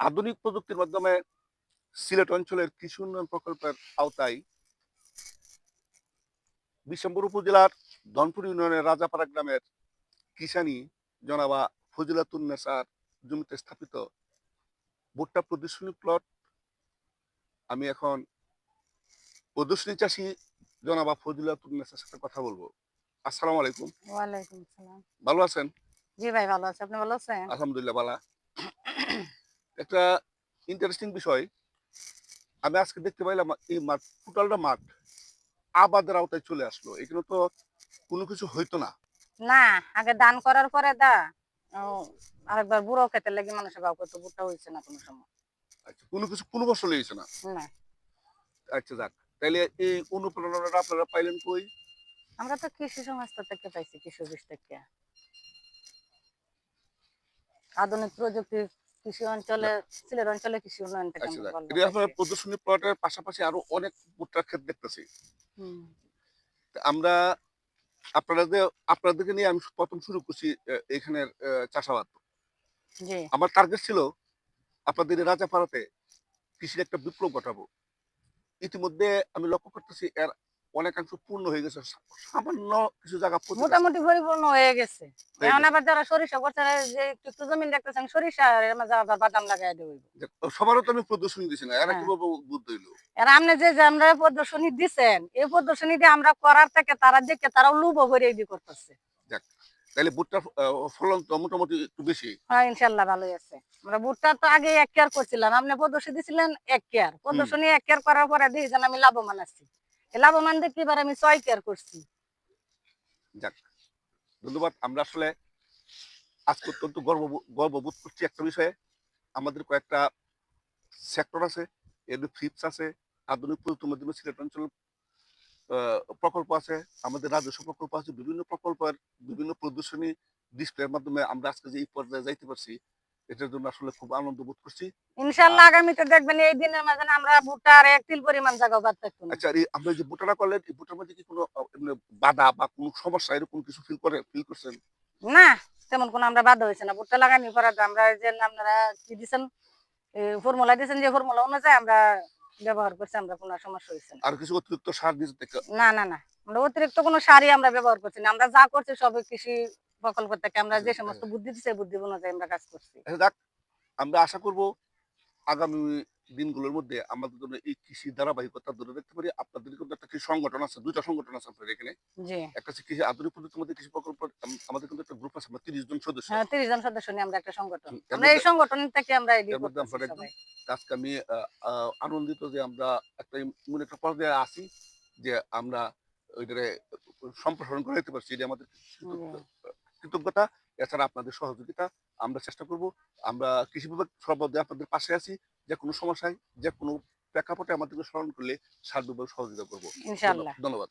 আধুনিক প্রযুক্তির মাধ্যমে সিলেট অঞ্চলের কৃষি উন্নয়ন প্রকল্পের আওতায় বিশম্বর উপজেলার ধনপুর ইউনিয়নের রাজাপাড়া গ্রামের কিষানি জনাবা ফজিলাতুন্নেসার জমিতে স্থাপিত ভুট্টা প্রদর্শনী প্লট। আমি এখন প্রদর্শনী চাষি জনাবা ফজিলাতুন্নেসার সাথে কথা বলব। আসসালামু আলাইকুম। ওয়ালাইকুম আসসালাম ভালো আছেন? জি ভাই ভালো আছে। আপনি ভালো আছেন? আলহামদুলিল্লাহ বালা একটা ইন্টারেস্টিং বিষয়। আমি আজকে দেখতে পাইলাম এই মাঠ টোটালটা মাঠ আবাদের আওতায় চলে আসলো। এখানে তো কোনো কিছু হইতো না। না আগে দান করার পরে দা আরেকবার বুড়ো খেতে লাগি মানুষের বাবু তো বুটটা হয়েছে না কোনো সময়। আচ্ছা কোনো কিছু কোনো ফসল হয়েছে না? না। আচ্ছা যাক। তাইলে এই অনুপ্রেরণাটা আপনারা পাইলেন কই? আমরা তো কৃষি সংস্থা থেকে পাইছি কৃষি অফিস থেকে। আধুনিক প্রযুক্তি কৃষি অঞ্চলে সিলেট অঞ্চলে কৃষি উন্নয়ন আচ্ছা আপনার প্রদর্শনী প্লটের পাশাপাশি আরও অনেক ভুট্টার ক্ষেত দেখতেছি। আমরা আপনারা যে আপনাদেরকে নিয়ে আমি প্রথম শুরু করছি এখানের চাষাবাদ। আমার টার্গেট ছিল আপনাদের রাজাপাড়াতে কৃষির একটা বিপ্লব ঘটাবো। ইতিমধ্যে আমি লক্ষ্য করতেছি এর অনেকাংশ পূর্ণ হয়ে গেছে। সামান্য কিছু জায়গা মোটামুটি পরিপূর্ণ হয়ে গেছে। এখন আবার যারা সরিষা করছে যে একটু একটু জমিন দেখতেছেন সরিষা আর আবার বাদাম লাগাই দেবো সবারও তো আমি প্রদর্শনী দিছি না এরা হ্যাঁ। কীভাবে হইল? আর আপনি যে যে আমরা প্রদর্শনী দিছেন এই প্রদর্শনী দিয়ে আমরা করার থেকে তারা দেখে তারাও লুবো করে এই করতেছে। তাহলে ভুট্টার ফলন তো মোটামুটি একটু বেশি। হ্যাঁ ইনশাল্লাহ ভালোই আছে। আমরা ভুট্টা তো আগে এক কেয়ার করছিলাম আপনি প্রদর্শনী দিছিলেন এক কেয়ার। প্রদর্শনী এক কেয়ার করার পরে আমি লাভবান আছি। লাভবান দেখতে এবার আমি ছয় কেয়ার করছি। যাক, ধন্যবাদ। আমরা আসলে আজকে অত্যন্ত গর্ব, গর্ববোধ করছি একটা বিষয়ে। আমাদের কয়েকটা সেক্টর আছে, এর ফিপস আছে, আধুনিক প্রযুক্তির মাধ্যমে সিলেট অঞ্চল প্রকল্প আছে, আমাদের রাজস্ব প্রকল্প আছে, বিভিন্ন প্রকল্পের বিভিন্ন প্রদর্শনী ডিসপ্লের মাধ্যমে আমরা আজকে যে এই পর্যায়ে যাইতে পারছি এটার জন্য আসলে খুব আনন্দ বোধ করছি। ইনশাল্লাহ আগামীতে দেখবেন এই দিনের মাঝে আমরা ভুট্টা আর এক তিল পরিমাণ জায়গা বাদ থাকতো আচ্ছা এই আমরা যে বুটাটা করলেন এই বুটার মধ্যে কি কোনো বাধা বা কোনো সমস্যা এরকম কিছু ফিল করে ফিল করছেন? না তেমন কোনো আমরা বাদ হয়েছে না। ভুট্টা লাগানি পরে আমরা যে আপনারা কি দিচ্ছেন ফর্মুলা দিচ্ছেন যে ফর্মুলা অনুযায়ী আমরা ব্যবহার করছি আমরা কোনো সমস্যা হয়েছে না। আর কিছু অতিরিক্ত সার দিতে না না না। আমরা অতিরিক্ত কোনো সারই আমরা ব্যবহার করছি না। আমরা যা করছি সবই কৃষি প্রকল্প থেকে আমরা যে সমস্ত বুদ্ধি দিচ্ছে বুদ্ধি অনুযায়ী আমরা কাজ করছি। আচ্ছা, যাক আমরা আশা করব আগামী দিনগুলোর মধ্যে আমাদের জন্য এই কৃষি ধারাবাহিকতা ধরে রাখতে পারি। আপনাদের কিন্তু একটা কৃষি সংগঠন আছে দুইটা সংগঠন আছে আপনাদের এখানে। একটা হচ্ছে কৃষি আধুনিক প্রযুক্তির মধ্যে কৃষি প্রকল্প আমাদের কিন্তু একটা গ্রুপ আছে আমরা তিরিশ জন সদস্য। হ্যাঁ তিরিশ জন সদস্য নিয়ে আমরা একটা সংগঠন। আমরা এই সংগঠন থেকে আমরা। আজকে আমি আনন্দিত যে আমরা একটা এমন একটা পর্যায়ে আছি যে আমরা ওইটারে সম্প্রসারণ করে দিতে পারছি। এটা আমাদের কৃতজ্ঞতা। এছাড়া আপনাদের সহযোগিতা আমরা চেষ্টা করব। আমরা কৃষি বিভাগ সর্বদাই আপনাদের পাশে আছি। যে কোনো সমস্যায় যে কোনো প্রেক্ষাপটে আমাদেরকে স্মরণ করলে সার বিভাগ সহযোগিতা করব। ধন্যবাদ।